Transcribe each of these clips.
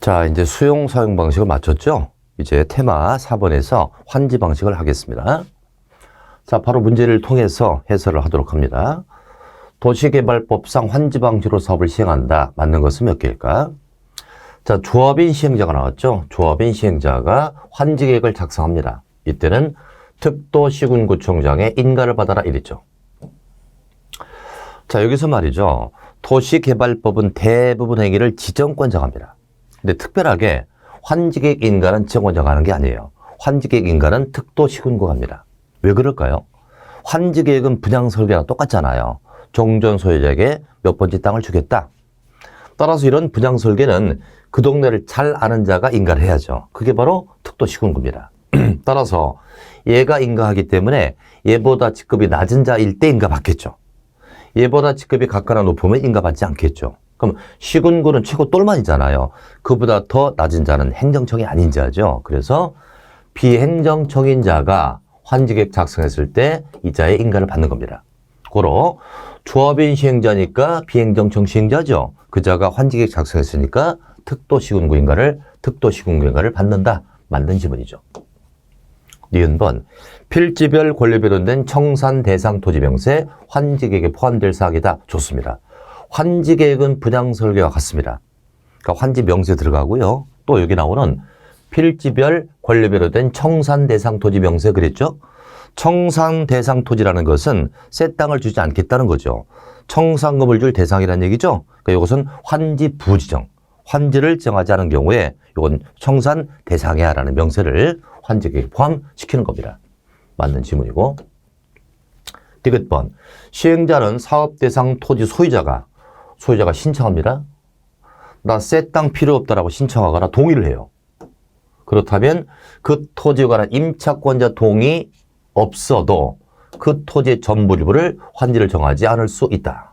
자, 이제 수용 사용 방식을 맞췄죠? 이제 테마 4번에서 환지 방식을 하겠습니다. 자, 바로 문제를 통해서 해설을 하도록 합니다. 도시개발법상 환지 방식으로 사업을 시행한다. 맞는 것은 몇 개일까? 자, 조합인 시행자가 나왔죠? 조합인 시행자가 환지 계획을 작성합니다. 이때는 특도시군구청장의 인가를 받아라 이랬죠. 자, 여기서 말이죠. 도시개발법은 대부분 행위를 지정권자가 합니다. 근데 특별하게 환지객 인가는 지정권자가 하는 게 아니에요. 환지객 인가는 특도 시군구가 합니다. 왜 그럴까요? 환지계획은 분양 설계랑 똑같잖아요. 종전 소유자에게 몇 번째 땅을 주겠다. 따라서 이런 분양 설계는 그 동네를 잘 아는 자가 인가를 해야죠. 그게 바로 특도 시군구입니다. 따라서 얘가 인가하기 때문에 얘보다 직급이 낮은 자일 때 인가 받겠죠. 얘보다 직급이 각하나 높으면 인가받지 않겠죠. 그럼 시군구는 최고 똘만이잖아요. 그보다 더 낮은 자는 행정청이 아닌 자죠. 그래서 비행정청인 자가 환지객 작성했을 때 이 자의 인가를 받는 겁니다. 고로 조합인 시행자니까 비행정청 시행자죠. 그 자가 환지객 작성했으니까 특도시군구 인가를 특도시군구 인가를 받는다. 맞는 지문이죠. 니은 번 필지별 권리별로 된 청산 대상 토지 명세 환지계획에 포함될 사항이다. 좋습니다. 환지 계획은 분양 설계와 같습니다. 그러니까 환지 명세 들어가고요. 또 여기 나오는 필지별 권리별로 된 청산 대상 토지 명세 그랬죠? 청산 대상 토지라는 것은 새 땅을 주지 않겠다는 거죠. 청산금을 줄 대상이라는 얘기죠. 그러니까 이것은 환지 부지정, 환지를 정하지 않은 경우에 이건 청산 대상이야라는 명세를 환지계획에 포함시키는 겁니다. 맞는 지문이고. 디귿번 시행자는 사업 대상 토지 소유자가 소유자가 신청합니다. 나 새 땅 필요 없다라고 신청하거나 동의를 해요. 그렇다면 그 토지에 관한 임차권자 동의 없어도 그 토지의 전부 일부를 환지를 정하지 않을 수 있다.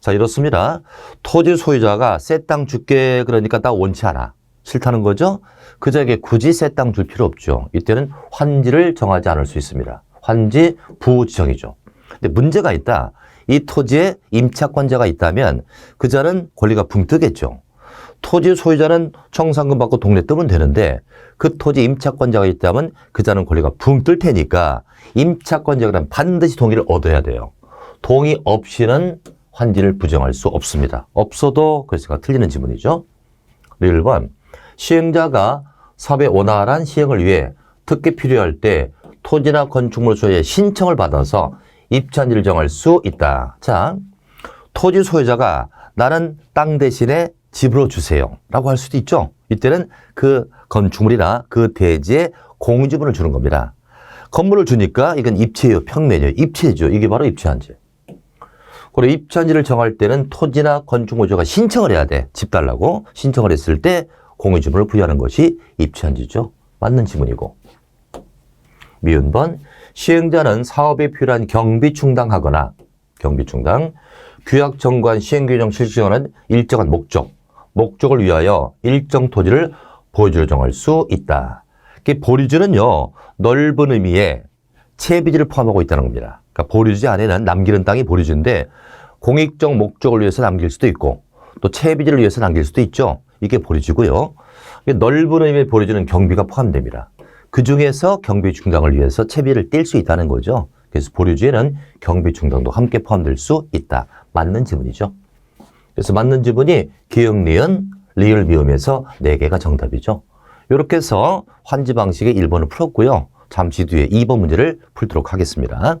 자, 이렇습니다. 토지 소유자가 새 땅 줄게 그러니까 나 원치 않아. 싫다는 거죠? 그 자에게 굳이 새 땅 줄 필요 없죠. 이때는 환지를 정하지 않을 수 있습니다. 환지 부지정이죠. 근데 문제가 있다. 이 토지에 임차권자가 있다면 그 자는 권리가 붕 뜨겠죠. 토지 소유자는 청산금 받고 동네 뜨면 되는데 그 토지 임차권자가 있다면 그 자는 권리가 붕 뜰 테니까 임차권자는 반드시 동의를 얻어야 돼요. 동의 없이는 환지를 부정할 수 없습니다. 없어도 그래서 틀리는 지문이죠. 1번 시행자가 사업의 원활한 시행을 위해 특히 필요할 때 토지나 건축물 소유의 신청을 받아서 입찬지를 정할 수 있다. 자, 토지 소유자가 나는 땅 대신에 집으로 주세요. 라고 할 수도 있죠. 이때는 그 건축물이나 그 대지에 공유지분을 주는 겁니다. 건물을 주니까 이건 입체예요. 평면이에요. 입체죠. 이게 바로 입체한지. 그리고 입체한지를 정할 때는 토지나 건축물주가 신청을 해야 돼. 집 달라고. 신청을 했을 때 공유지분을 부여하는 것이 입체한지죠. 맞는 지문이고. 미운 번 시행자는 사업에 필요한 경비 충당하거나 경비 충당, 규약 정관 시행 규정 실시하는 일정한 목적, 목적을 위하여 일정 토지를 보유지로 정할 수 있다. 그 보류지는요 넓은 의미의 채비지를 포함하고 있다는 겁니다. 그러니까 보류지 안에는 남기는 땅이 보류지인데 공익적 목적을 위해서 남길 수도 있고 또 채비지를 위해서 남길 수도 있죠. 이게 보류지고요. 넓은 의미의 보류지는 경비가 포함됩니다. 그 중에서 경비 충당을 위해서 채비를 뗄수 있다는 거죠. 그래서 보류지에는 경비 충당도 함께 포함될 수 있다. 맞는 지문이죠. 그래서 맞는 지문이 기역, 니은, 리을, 미음에서 4개가 정답이죠. 이렇게 해서 환지 방식의 1번을 풀었고요. 잠시 뒤에 2번 문제를 풀도록 하겠습니다.